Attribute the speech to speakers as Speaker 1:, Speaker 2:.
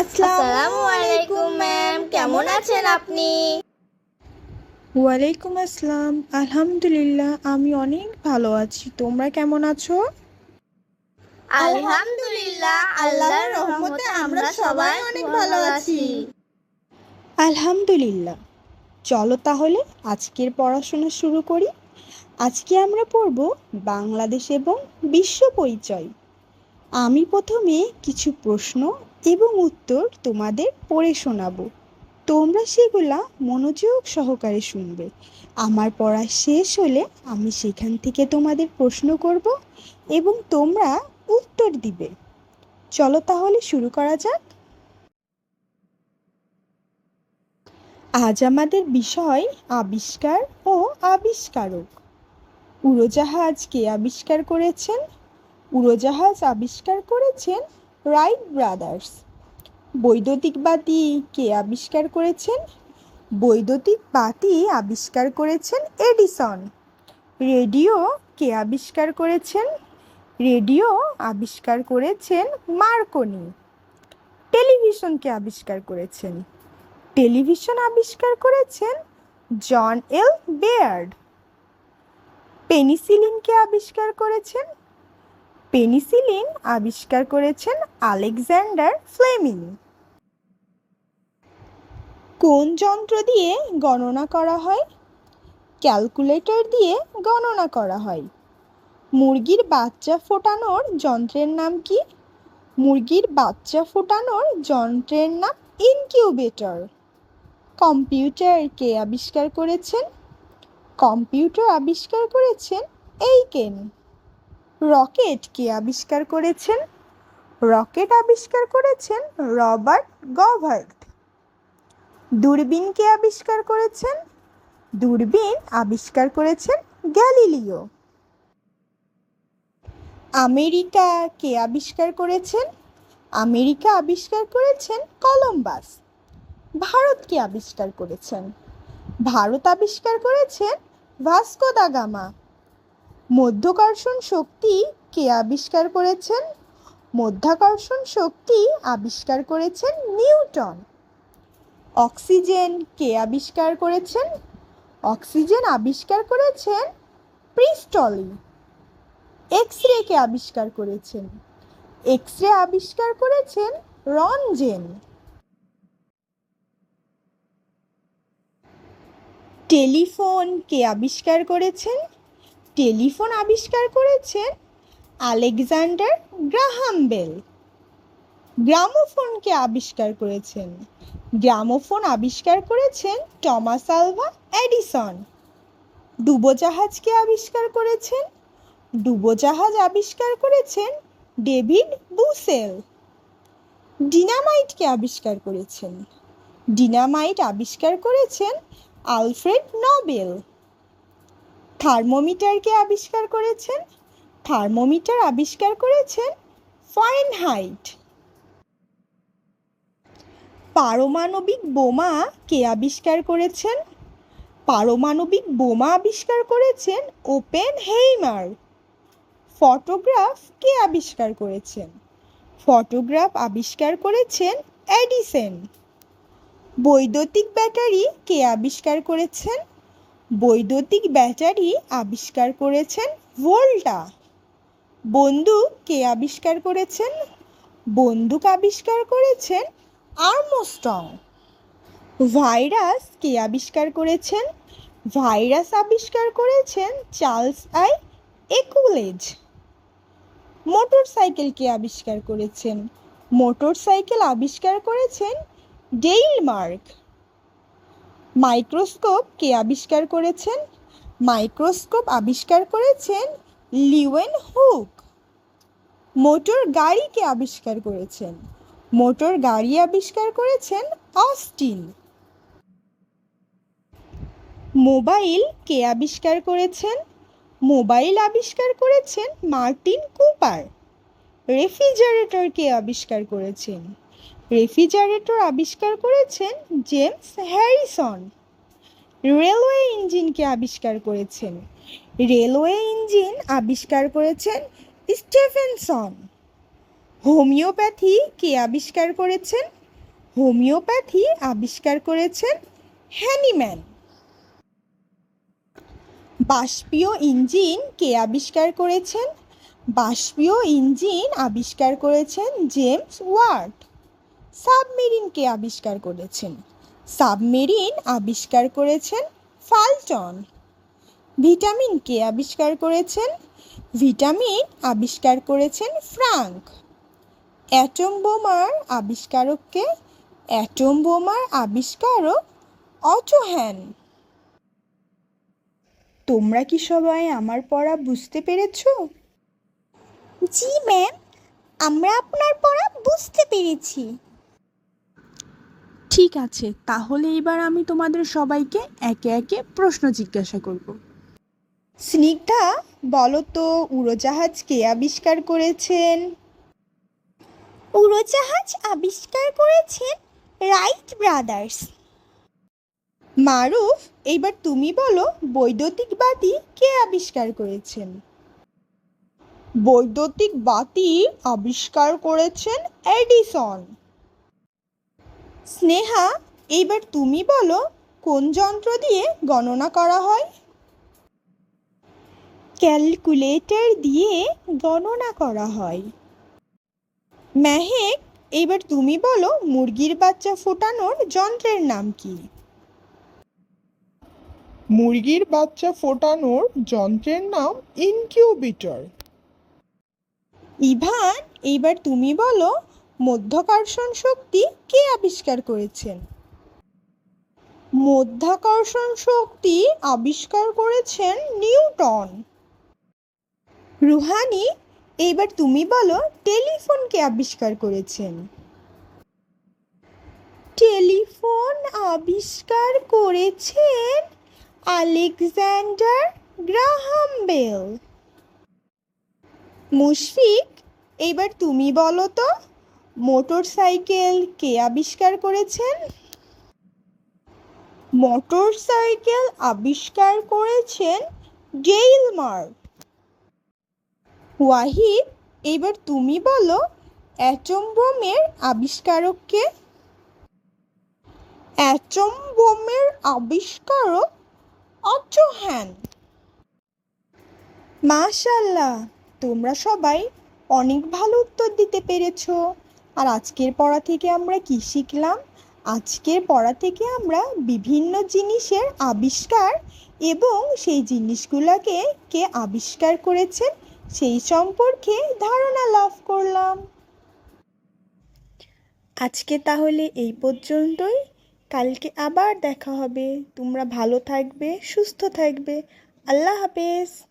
Speaker 1: আসসালামু আলাইকুম ম্যাম কেমন আছেন আপনি
Speaker 2: ওয়ালাইকুম আসসালাম আলহামদুলিল্লাহ আমি অনেক ভালো আছি তোমরা কেমন আছো
Speaker 1: আলহামদুলিল্লাহ আল্লাহর রহমতে আমরা সবাই অনেক ভালো আছি।
Speaker 2: আলহামদুলিল্লাহ চলো তাহলে আজকের পড়াশোনা শুরু করি। আজকে আমরা পড়ব বাংলাদেশ এবং বিশ্ব পরিচয়। আমি প্রথমে কিছু প্রশ্ন এবং উত্তর তোমাদের পড়ে শোনাবো। তোমরা সেগুলা মনোযোগ সহকারে শুনবে। আমার পড়া শেষ হলে আমি সেখান থেকে তোমাদের প্রশ্ন করব এবং তোমরা উত্তর দিবে। চলো তাহলে শুরু করা যাক। আজ আমাদের বিষয় আবিষ্কার ও আবিষ্কারক। উড়োজাহাজ কে আবিষ্কার করেছেন? উড়োজাহাজ আবিষ্কার করেছেন রাইট ব্রাদার্স। বৈদ্যুতিক বাতি কে আবিষ্কার করেছেন? বৈদ্যুতিক বাতি আবিষ্কার করেছেন এডিসন। রেডিও কে আবিষ্কার করেছেন? রেডিও আবিষ্কার করেছেন মার্কনি। টেলিভিশনকে আবিষ্কার করেছেন? টেলিভিশন আবিষ্কার করেছেন জন এল বেয়ার্ড। পেনিসিলিনকে আবিষ্কার করেছেন? পেনিসিলিন আবিষ্কার করেছেন আলেকজান্ডার ফ্লেমিং। কোন যন্ত্র দিয়ে গণনা করা হয়? ক্যালকুলেটর দিয়ে গণনা করা হয়। মুরগির বাচ্চা ফোটানোর যন্ত্রের নাম কি? মুরগির বাচ্চা ফোটানোর যন্ত্রের নাম ইনকিউবেটর। কম্পিউটার কে আবিষ্কার করেছেন? কম্পিউটার আবিষ্কার করেছেন এইকেন। রকেট কে আবিষ্কার করেছেন? রকেট আবিষ্কার করেছেন রবার্ট গভার্ট দূরবীন কে আবিষ্কার করেছেন? দূরবীন আবিষ্কার করেছেন গ্যালিলিও। আমেরিকা কে আবিষ্কার করেছেন? আমেরিকা আবিষ্কার করেছেন কলম্বাস। ভারত কে আবিষ্কার করেছেন? ভারত আবিষ্কার করেছেন ভাস্কো দা গামা। মধ্যাকর্ষণ শক্তি কে আবিষ্কার করেছেন? মধ্যাকর্ষণ শক্তি আবিষ্কার করেছেন নিউটন। অক্সিজেন কে আবিষ্কার করেছেন? অক্সিজেন আবিষ্কার করেছেন প্রিস্টলি। এক্স রে কে আবিষ্কার করেছেন? এক্স রে আবিষ্কার করেছেন রনজেন। টেলিফোন কে আবিষ্কার করেছেন? টেলিফোন আবিষ্কার করেছেন আলেকজান্ডার গ্রাহাম বেল। গ্রামোফোনকে আবিষ্কার করেছেন? গ্রামোফোন আবিষ্কার করেছেন টমাস আলভা এডিসন। ডুবোজাহাজকে আবিষ্কার করেছেন? ডুবোজাহাজ আবিষ্কার করেছেন ডেভিড বুসেল। ডিনামাইটকে আবিষ্কার করেছেন? ডিনামাইট আবিষ্কার করেছেন আলফ্রেড নোবেল। থার্মোমিটারকে আবিষ্কার করেছেন, থার্মোমিটার আবিষ্কার করেছেন ফারেনহাইট। পারমাণবিক বোমা কে আবিষ্কার করেছেন? পারমাণবিক বোমা আবিষ্কার করেছেন ওপেন হেইমার ফটোগ্রাফ কে আবিষ্কার করেছেন? ফটোগ্রাফ আবিষ্কার করেছেন এডিসন। বৈদ্যুতিক ব্যাটারি কে আবিষ্কার করেছেন? বৈদ্যুতিক ব্যাটারি আবিষ্কার করেছেন ভোল্টা। বন্দুক কে আবিষ্কার করেছেন? বন্দুক আবিষ্কার করেছেন আর্মস্ট্রং। ভাইরাস কে আবিষ্কার করেছেন? ভাইরাস আবিষ্কার করেছেন চার্লস আই একুলেজ। মোটর সাইকেল কে আবিষ্কার করেছেন? মোটর সাইকেল আবিষ্কার করেছেন ডেইল মার্ক মাইক্রোস্কোপ কে আবিষ্কার করেছেন? মাইক্রোস্কোপ আবিষ্কার করেছেন লিওয়েন হুক। মোটর গাড়িকে আবিষ্কার করেছেন? মোটর গাড়ি আবিষ্কার করেছেন অস্টিন। মোবাইল কে আবিষ্কার করেছেন? মোবাইল আবিষ্কার করেছেন মার্টিন কুপার। রেফ্রিজারেটর কে আবিষ্কার করেছেন? রেফ্রিজারেটর আবিষ্কার করেছেন জেমস হ্যারিসন। রেলওয়ে ইঞ্জিনকে আবিষ্কার করেছেন। রেলওয়ে ইঞ্জিন আবিষ্কার করেছেন স্টেফেনসন। হোমিওপ্যাথি কে আবিষ্কার করেছেন? হোমিওপ্যাথি আবিষ্কার করেছেন হ্যানিম্যান। বাষ্পীয় ইঞ্জিন কে আবিষ্কার করেছেন? বাষ্পীয় ইঞ্জিন আবিষ্কার করেছেন জেমস ওয়ার্ড সাবমেরিন কে আবিষ্কার করেছেন? সাবমেরিন আবিষ্কার করেছেন ফাল্টন। ভিটামিন কে আবিষ্কার করেছেন? ভিটামিন আবিষ্কার করেছেন ফ্রাঙ্ক। অ্যাটম বোমার আবিষ্কারককে অ্যাটম বোমার আবিষ্কারক অটোহ্যান। তোমরা কি সবাই আমার পড়া বুঝতে পেরেছ?
Speaker 1: জি, ম্যাম। আমরা আপনার পড়া বুঝতে পেরেছি।
Speaker 2: ঠিক আছে তাহলে এবার আমি তোমাদের সবাইকে একে একে প্রশ্ন জিজ্ঞাসা করব। স্নিগ্ধা বলো তো উড়োজাহাজ কে আবিষ্কার করেছেন?
Speaker 1: উড়োজাহাজ আবিষ্কার করেছেন রাইট ব্রাদার্স।
Speaker 2: মারুফ এইবার তুমি বলো বৈদ্যুতিক বাতি কে আবিষ্কার করেছেন? বৈদ্যুতিক বাতি আবিষ্কার করেছেন এডিসন। স্নেহা এইবার তুমি বলো কোন যন্ত্র দিয়ে গণনা করা হয়? ক্যালকুলেটর দিয়ে গণনা করা হয়। মেহেক এইবার তুমি বলো মুরগির বাচ্চা ফোটানোর যন্ত্রের নাম কি?
Speaker 3: মুরগির বাচ্চা ফোটানোর যন্ত্রের নাম ইনকিউবেটর।
Speaker 2: ইভান এইবার তুমি বলো মধ্যাকর্ষণ শক্তি কে আবিষ্কার করেছেন? মধ্যাকর্ষণ শক্তি আবিষ্কার করেছেন নিউটন। রুহানি এইবার তুমি বলো টেলিফোন কে আবিষ্কার করেছেন? টেলিফোন আবিষ্কার করেছেন আলেকজান্ডার গ্রাহাম বেল। মুশফিক এইবার তুমি বলো তো মোটর সাইকেল কে আবিষ্কার করেছেন? মোটর সাইকেল আবিষ্কার করেছেন ডেইলমার ওয়াহিদ, এবার তুমি বলো, অ্যাটম বোমের আবিষ্কারককে? অ্যাটম বোমের আবিষ্কারক অটোহ্যান মাশাল্লাহ, তোমরা সবাই অনেক ভালো উত্তর দিতে পেরেছ। আর আজকের পড়া থেকে আমরা কি শিখলাম? আজকের পড়া থেকে আমরা বিভিন্ন জিনিসের আবিষ্কার এবং সেই জিনিসগুলোকে কে আবিষ্কার করেছেন সেই সম্পর্কে ধারণা লাভ করলাম। আজকে তাহলে এই পর্যন্তই। কালকে আবার দেখা হবে। তোমরা ভালো থাকবে, সুস্থ থাকবে। আল্লাহ হাফেজ।